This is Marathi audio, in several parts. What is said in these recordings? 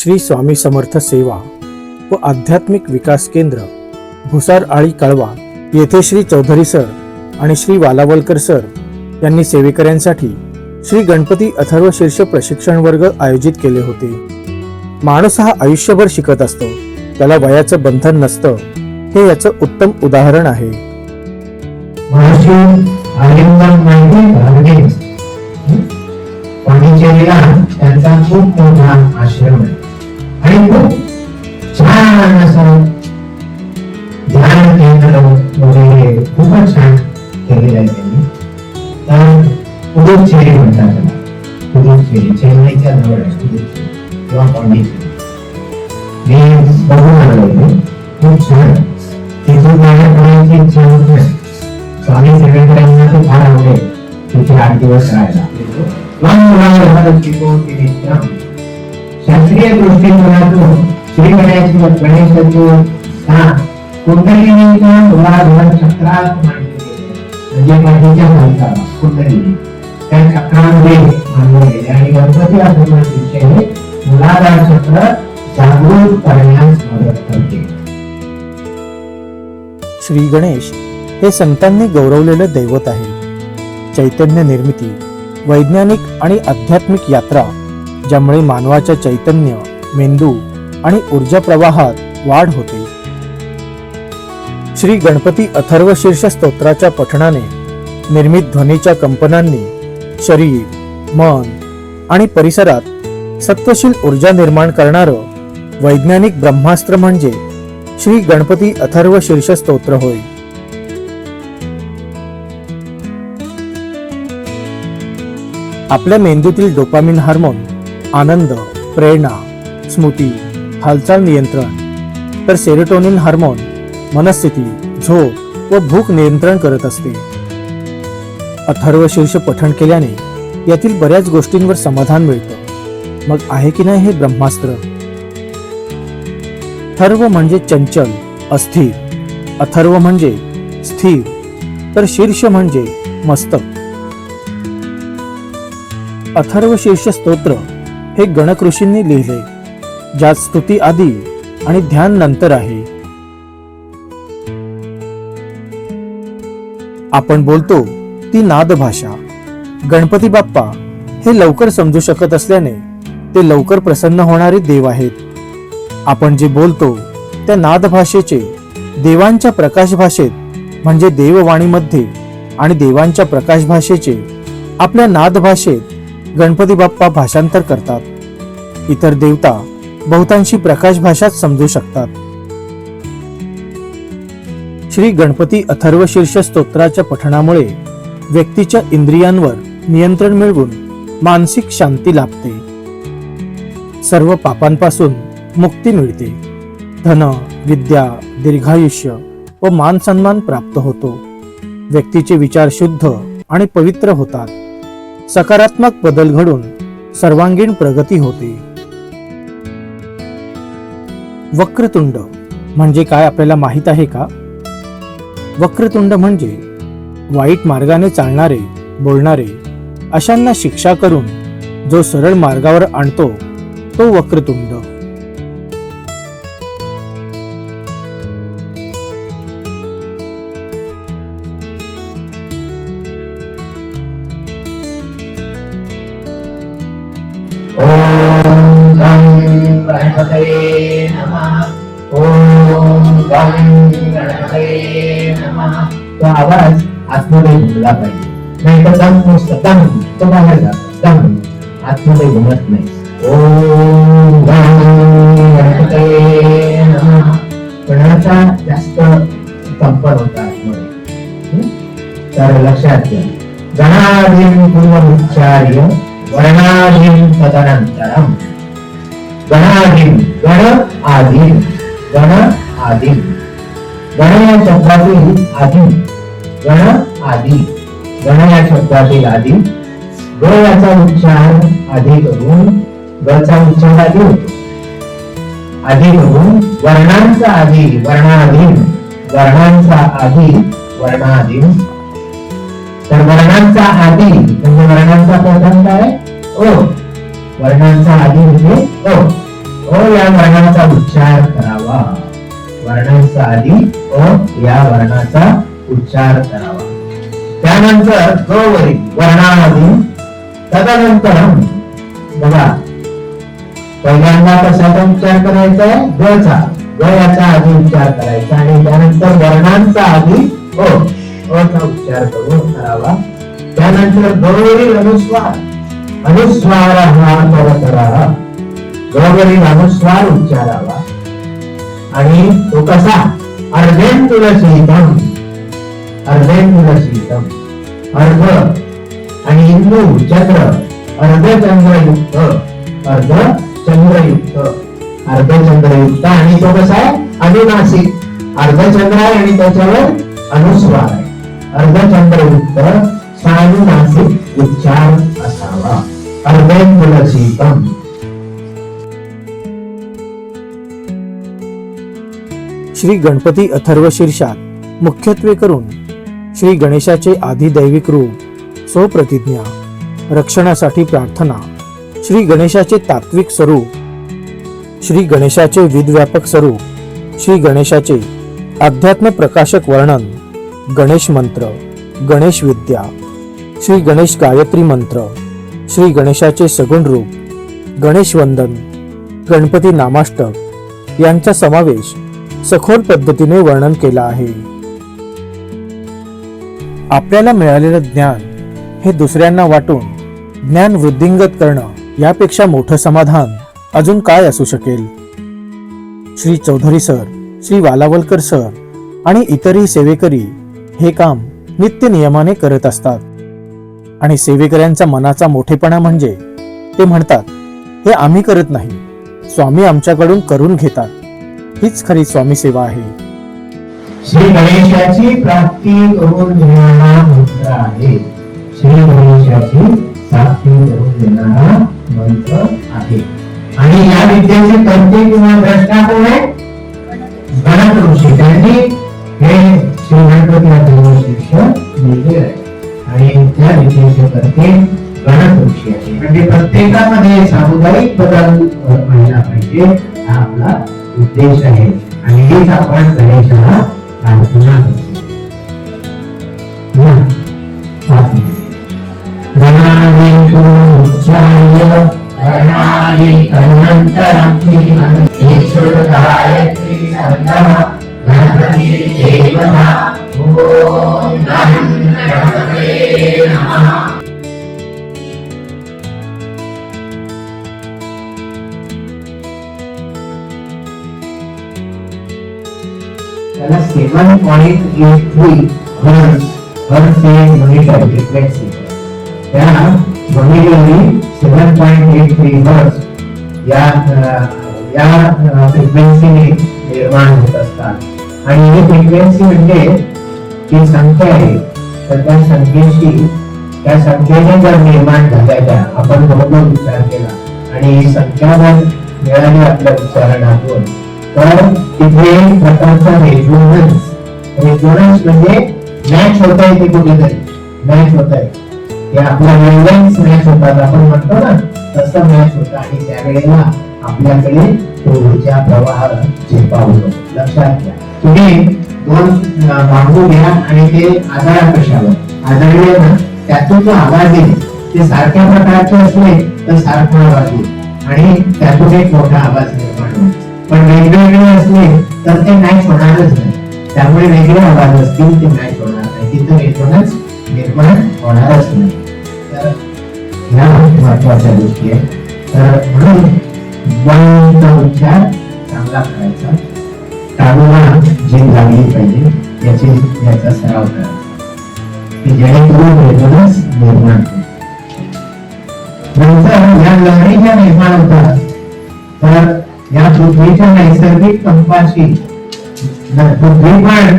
श्री स्वामी समर्थ सेवा व आध्यात्मिक विकास केंद्र भुसार आळी कळवा येथे श्री चौधरी सर आणि श्री वालावलकर सर यांनी सेवेकऱ्यांसाठी श्री गणपती अथर्व शीर्ष प्रशिक्षण वर्ग आयोजित केले होते. माणूस हा आयुष्यभर शिकत असतो. त्याला वयाचं बंधन नसतं. हे याचं उत्तम उदाहरण आहे. त्यांचा खूप मोठा आश्रम आहे आणि खूप छान असं ध्यान केंद्र वगैरे खूपच छान केलेलं आहे त्यांनी. तर पुदुच्चेरी म्हणतात त्याला. पुदुच्चेरी चेन्नईच्या जवळ आहे पुदुच्चेरी. किंवा पांडिचेरी. मी बघून आलो इथे. खूप छान. तिथून माझ्या पुण्याची इच्छा होत स्वामी सेवेकरांना ते फार आवडेल. तिथे आठ दिवस राहायला. शिकवून ते नित्यम. शास्त्रीय दृष्टिकोनातून श्री गणेश गणेशाची हा कुंडलिनीच्या मुलाधर चक्रात म्हणजे कुंडलिनी. त्या चक्रामध्ये गेले. आणि गणपती हे मुलाधार चक्र जागृत करण्यास मदत करते. श्री गणेश हे संतांनी गौरवलेलं दैवत आहे चैतन्य निर्मिती वैज्ञानिक आणि आध्यात्मिक यात्रा ज्यामुळे मानवाच्या चैतन्य मेंदू आणि ऊर्जा प्रवाहात वाढ होते. श्री गणपती अथर्व शीर्ष स्तोत्राच्या पठणाने निर्मित ध्वनीच्या कंपनांनी शरीर मन आणि परिसरात सत्वशील ऊर्जा निर्माण करणारं वैज्ञानिक ब्रह्मास्त्र म्हणजे श्री गणपती अथर्व शीर्ष स्तोत्र होय. आपल्या मेंदूतील डोपामिन हार्मोन आनंद प्रेरणा स्मृती हालचाल नियंत्रण तर सेरोटोनिन हार्मोन मनस्थिती झोप व भूक नियंत्रण करत असते. अथर्व शीर्ष पठण केल्याने यातील बऱ्याच गोष्टींवर समाधान मिळतं. मग आहे की नाही हे ब्रह्मास्त्र? थर्व म्हणजे चंचल अस्थिर. अथर्व म्हणजे स्थिर. तर शीर्ष म्हणजे मस्तक. अथर्व शीर्ष स्तोत्र हे गणक ऋषींनी लिहिले ज्यात स्तुती आधी आणि ध्यान नंतर आहे. आपण बोलतो ती नाद भाषा. गणपती बाप्पा हे लवकर समजू शकत असल्याने ते लवकर प्रसन्न होणारे देव आहेत. आपण जे बोलतो त्या नाद भाषेचे देवांच्या प्रकाश भाषेत म्हणजे देववाणीमध्ये आणि देवांच्या प्रकाश भाषेचे आपल्या नाद भाषेत गणपती बाप्पा भाषांतर करतात. इतर देवता बहुतांशी प्रकाश भाषात समजू शकतात. श्री गणपती अथर्व शीर्ष स्तोत्राच्या पठणामुळे व्यक्तीच्या इंद्रियांवर नियंत्रण मिळवून मानसिक शांती लाभते. सर्व पापांपासून मुक्ती मिळते. धन विद्या दीर्घायुष्य व मान सन्मान प्राप्त होतो. व्यक्तीचे विचार शुद्ध आणि पवित्र होतात. सकारात्मक बदल घडून सर्वांगीण प्रगती होते. वक्रतुंड म्हणजे काय आपल्याला माहीत आहे का? वक्रतुंड म्हणजे वाईट मार्गाने चालणारे बोलणारे अशांना शिक्षा करून जो सरळ मार्गावर आणतो तो वक्रतुंड. गणपतये नमः। ॐ गं गणपतये नमः। तो आवाज आतमध्ये घुमला पाहिजे. नाही तर दम नुसतं. दम. तो बाहेर जातो दम. आतमध्ये घुमत नाही. ओम गं गणपतये नमः. कणाचा जास्त कंपन होता आतमध्ये. तर लक्षात घ्या. गणाधीन पूर्वमुच्चार्य वर्णाधीन तदनंतरम गणाधीन गण आधीन गण आधीन गण या शब्दातील आधी गण आधी गण या शब्दातील आधी ग याचा उच्चार आधी करून गचा उच्चार आधी होतो. आधी करून वर्णांचा आधी वर्णाधीन. वर्णांचा आधी वर्णाधीन. तर वर्णांचा आधी म्हणजे वर्णांचा प्रथम काय? ओ वर्णांचा आधी म्हणजे ओ हो. हो, या वर्णाचा उच्चार करावा. वर्णांचा आधी अ या वर्णाचा उच्चार करावा. त्यानंतर ग वरील वर्णाआधी तदनंतर बघा पहिल्यांदा कशाचा उच्चार करायचा आहे? ग चा ग याचा आधी उच्चार करायचा आणि त्यानंतर वर्णांचा आधी अ अ चा उच्चार करून करावा. त्यानंतर ग वरील अनुस्वार अनुस्वार हा पर करावा अनुस्वार उच्चारावा। आणि तो कसा? अर्धेंतुल शीतम अर्धेंतुल शीतम अर्ध आणि इंदू चंद्र। अर्धचंद्रयुक्त अर्ध चंद्रयुक्त। अर्धचंद्रयुक्त आणि तो कसा आहे? अनुनासिक अर्धचंद्र आहे आणि त्याच्यावर अनुस्वार आहे। अर्धचंद्रयुक्त सानुनासिक उच्चार अर्धेंतुलसीतम श्री गणपती अथर्व शीर्षात मुख्यत्वे करून श्री गणेशाचे आधी दैविक रूप स्वप्रतिज्ञा रक्षणासाठी प्रार्थना श्री गणेशाचे तात्विक स्वरूप श्री गणेशाचे विधव्यापक स्वरूप श्री गणेशाचे अध्यात्म प्रकाशक वर्णन गणेश मंत्र गणेश विद्या श्री गणेश गायत्री मंत्र श्री गणेशाचे सगुण रूप गणेश वंदन गणपती नामाष्टक यांचा समावेश सखोल पद्धतीने वर्णन केला आहे. आपल्याला मिळालेलं ज्ञान हे दुसऱ्यांना वाटून ज्ञान वृद्धिंगत करणं यापेक्षा मोठं समाधान अजून काय असू शकेल? श्री चौधरी सर श्री वालावलकर सर आणि इतरही सेवेकरी हे काम नित्य नियमाने करत असतात. आणि सेवेकऱ्यांचा मनाचा मोठेपणा म्हणजे ते म्हणतात हे आम्ही करत नाही. स्वामी आमच्याकडून करून घेतात. हीच खरी स्वामी सेवा आहे. श्री गणेशाची प्राप्ती करून देणारा मंत्र आहे. श्री गणेशाची प्राप्ती करून देणारा मंत्र आहे. आणि या विद्येचे कर्ते किंवा द्रष्टा कोण आहे. गणक ऋषी त्यांनी हे श्री गणपती अथर्व शिष्य लिहिले आहे त्या विद्येचे करते गणक ऋषी आहे म्हणजे प्रत्येकामध्ये सामुदायिक बदल व्हायला पाहिजे हा आपला उद्देश आहे. आणि हेच आपण गणेशाला प्रार्थना करतो. देवता त्याला seven point eight three hertz hertz हे मॉनिटर फ्रिक्वेन्सी त्या मॉनिटरने seven point eight three hertz या या फ्रिक्वेन्सीने निर्माण होत असतात. आणि ही फ्रिक्वेन्सी म्हणजे जी संख्या आहे तर त्या संख्येशी त्या संख्येने जर निर्माण झाल्या त्या आपण बरोबर विचार केला. आणि ही संख्या मिळाली आपल्या उच्चारणातून. तर तिथे एक प्रकारचा रेझोनन्स रेझोनन्स म्हणजे मॅच होत आहे ते कुठेतरी. मॅच होत आहे. हे आपल्या वेवलेन्स मॅच होतात आपण म्हणतो ना तसं मॅच होतं. आणि त्यावेळेला आपल्याकडे तो ऊर्जा प्रवाह झेपावतो लक्षात घ्या. तुम्ही दोन अं, बांबू घ्या आणि ते आधार कशावर? आधारले ना? त्यातून जो आवाज येईल. ते सारख्या प्रकारचे असले तर सारखा आवाज येईल. आणि त्यातून एक मोठा आवाज निर्माण होईल. पण वेगवेगळे असले तर ते मॅच होणारच नाही. त्यामुळे वेगळे आवाज असतील ते मॅच होणार नाही. तिथं रेझोनन्स निर्माण होणारच नाही. तर ह्या महत्त्वाच्या गोष्टी आहेत. तर म्हणून वनचा उच्चार चांगला करायचा. टाळूला जी लागली पाहिजे याची याचा सराव करा की जेणेकरून रेझोनन्स निर्माण होईल नंतर या लहरी निर्माण होतात तर या पृथ्वीच्या नैसर्गिक कंपाशी पृथ्वी पण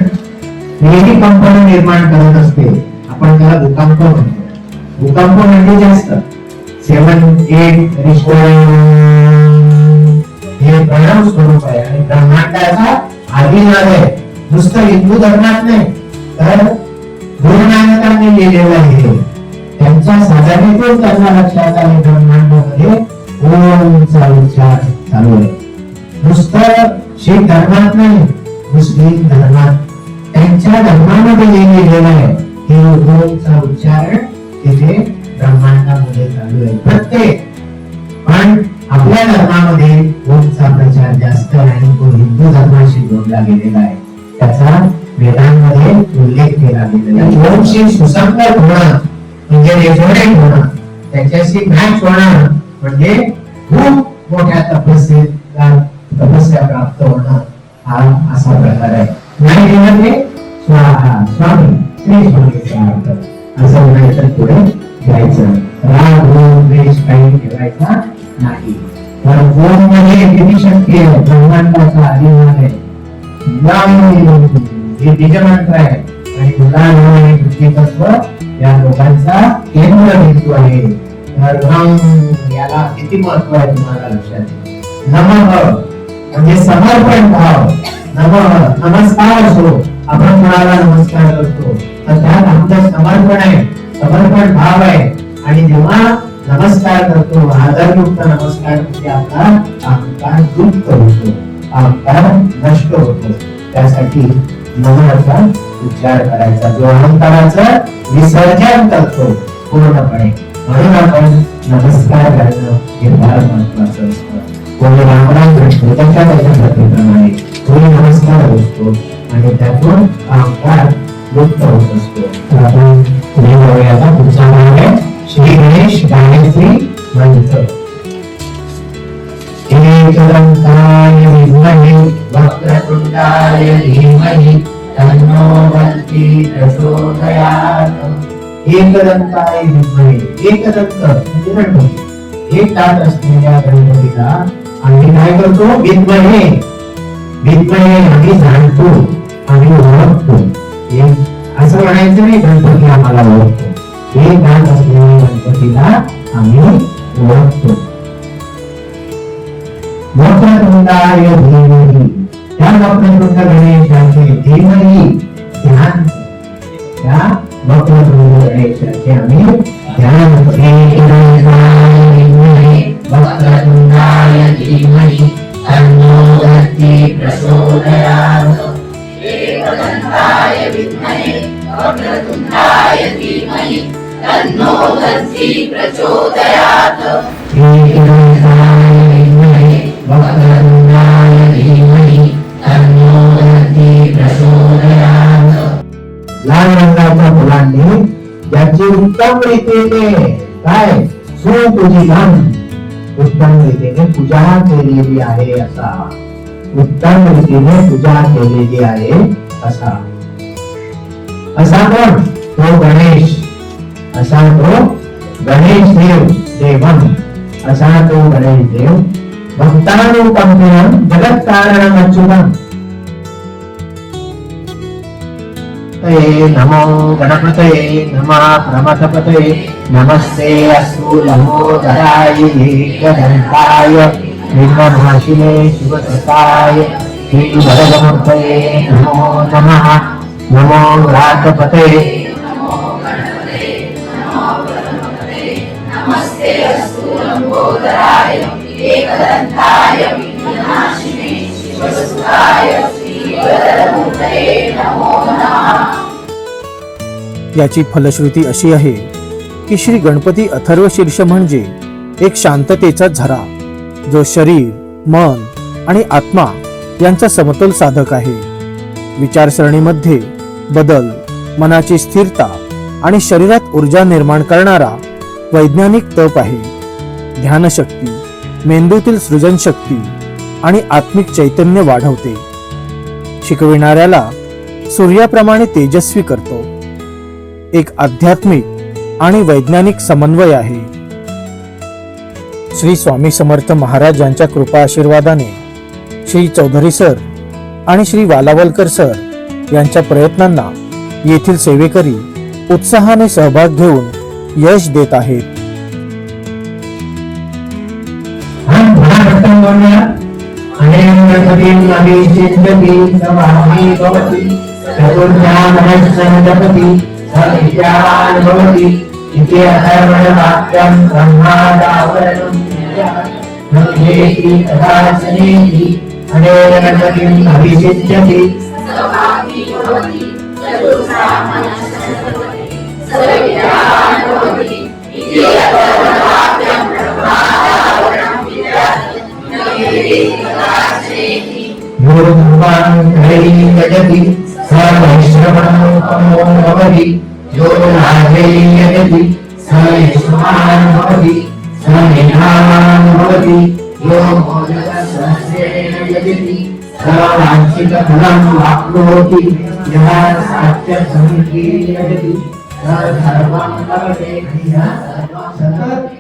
नेहमी कंपन निर्माण करत असते आपण त्याला भूकंप म्हणतो भूकंप म्हणजे जास्त सेवन एट हे प्रणव स्वरूप आहे आणि ब्रह्मांडाचा आदिनाद आहे नुसतं हिंदू धर्मात नाही तर गुरुनानकांनी लिहिलेलं आहे. त्यांच्या साधनेतून त्यांना लक्षात आले ब्रह्मांडामध्ये ओमचा उच्चार चालू आहे. नुसतं शीख धर्मात नाही मुस्लिम धर्मात त्यांच्या धर्मामध्ये जे लिहिलेलं आहे हे ओमचा उच्चारण तिथे ब्रह्मांडामध्ये चालू आहे. प्रत्येक. पण आपल्या धर्मामध्ये ओमचा प्रचार जास्त आहे आणि तो हिंदू धर्माशी जोडला गेलेला आहे. त्याचा वेदांमध्ये उल्लेख केला गेलेला आहे. सुसंगत होणं म्हणजे रेझोनेट होणं त्याच्याशी मॅच होणं म्हणजे खूप मोठ्या तपस्येला तपस्या प्राप्त होणं हा असा प्रकार आहे. नाही केलं ते? स्वाहा स्वामी श्री स्वामी स्वार्थ असं म्हणायचं पुढे जायचं. राग रोग द्वेष काही ठेवायचा नाही. तर ओममध्ये किती शक्ती आहे? ब्रह्मांडाचा अभिमान आहे. हे बीजमंत्र आहे. आणि उदाहरण आणि पृथ्वीतत्व या लोकांचा केंद्र बिंदू आहे. तर रंग याला किती महत्त्व आहे तुम्हाला लक्षात नम. म्हणजे समर्पण भाव. नम. नमस्कार असो. आपण कोणाला नमस्कार करतो? तर त्यात आमचं समर्पण आहे. समर्पण भाव आहे. आणि जेव्हा नमस्कार करतो आदरयुक्त नमस्कार म्हणजे आपला अहंकार दुप्त होतो अहंकार नष्ट होतो. त्यासाठी नमनाचा उच्चार करायचा. जो अहंकाराचं विसर्जन करतो पूर्णपणे. म्हणून आपण नमस्कार करणं हे फार महत्वाचं असतं. कोणी रामराम भेटतो त्याच्या त्याच्या प्रत्येप्रमाणे कोणी नमस्कार असतो आणि त्यातून अहंकार लुप्त होत असतो. आपण पुढे बघूया आता पुढचा भाग आहे श्री गणेश गायत्री मंत्र. एकदंताय विद्महे वक्रतुंडाय धीमहि तन्नो बन्ति प्रचोदयात् एकदंताय विद्महे एकदंत म्हणजे गणपती एक दात असलेल्या गणपतीला आम्ही काय करतो विद्महे. विद्महे आम्ही जाणतो. आम्ही ओळखतो असं म्हणायचं नाही गणपती आम्हाला ओळखतो एक दात असलेल्या गणपतीला आम्ही ओळखतो. मोठ्या धीमहि त्या वक्रतुंड गणेशाचे धीमहि ध्यान त्या वक्रतुंड गणेशाचे आम्ही ध्यान वक्रतुंडाय धीमहि तन्नो प्रचोदयात् एकदन्ताय विद्महे धीमहि तन्नो प्रचोदयात् वक्रतुंडाय उत्तम काय सुपूजितम उत्तम रीतीने पूजा केलेली आहे असा उत्तम रीतीने पूजा केलेली आहे असा असा कोण तो गणेश असा तो गणेश देव देवम असा तो गणेश देव भक्तानुकंपनम जगत कारणम अच्युतम गणपतये नमो गणपतये नमः प्रमथपतये नमस्ते अस्तु लंबोदराय एकदन्ताय विघ्नभाषिणे शिवसताय श्रीवरदमूर्तये नमो नमः नमो व्रातपतये नमस्ते अस्तु लम्बोदराय एकदन्ताय विघ्ननाशिने शिवसुताय श्रीवरदमूर्तये नमो नमः याची फलश्रुती अशी आहे की श्री गणपती अथर्व शीर्ष म्हणजे एक शांततेचा झरा जो शरीर मन आणि आत्मा यांचा समतोल साधक आहे. विचारसरणीमध्ये बदल मनाची स्थिरता आणि शरीरात ऊर्जा निर्माण करणारा वैज्ञानिक तप आहे. ध्यानशक्ती मेंदूतील सृजनशक्ती आणि आत्मिक चैतन्य वाढवते. शिकविणाऱ्याला सूर्याप्रमाणे तेजस्वी करतो. एक आध्यात्मिक आणि वैज्ञानिक समन्वय आहे. श्री स्वामी समर्थ महाराज यांच्या कृपा आशीर्वादाने श्री चौधरी सर आणि श्री वालावलकर सर यांच्या प्रयत्नांना येथील सेवेकरी उत्साहाने सहभाग घेऊन यश देत आहेत. अनेन गणपतीं अभिषेचति समाहि भवति। चतुर्ध्यानमश्चं जपति सविद्यावान् भवति इति अथर्वणवाक्यं ब्रह्मादावरणं विद्यात् न वेति तथा शनेति अनेन गणपतिम् अभिषिच्यति सभागी भवति चतुर्ब्राह्मणः सरस्वती सर्वविद्यान् भवति इति अथर्वणाभ्यां योगवान् हरिं यजति स भवति यो राजे यजति स यश्वान् भवति स मेधावान् भवति यो मोदकसहस्रेण यजति स वाञ्छितफलं वाप्नोति यः सात्यसमिति यजति स सर्वं लभते ह्यः सर्वं सदति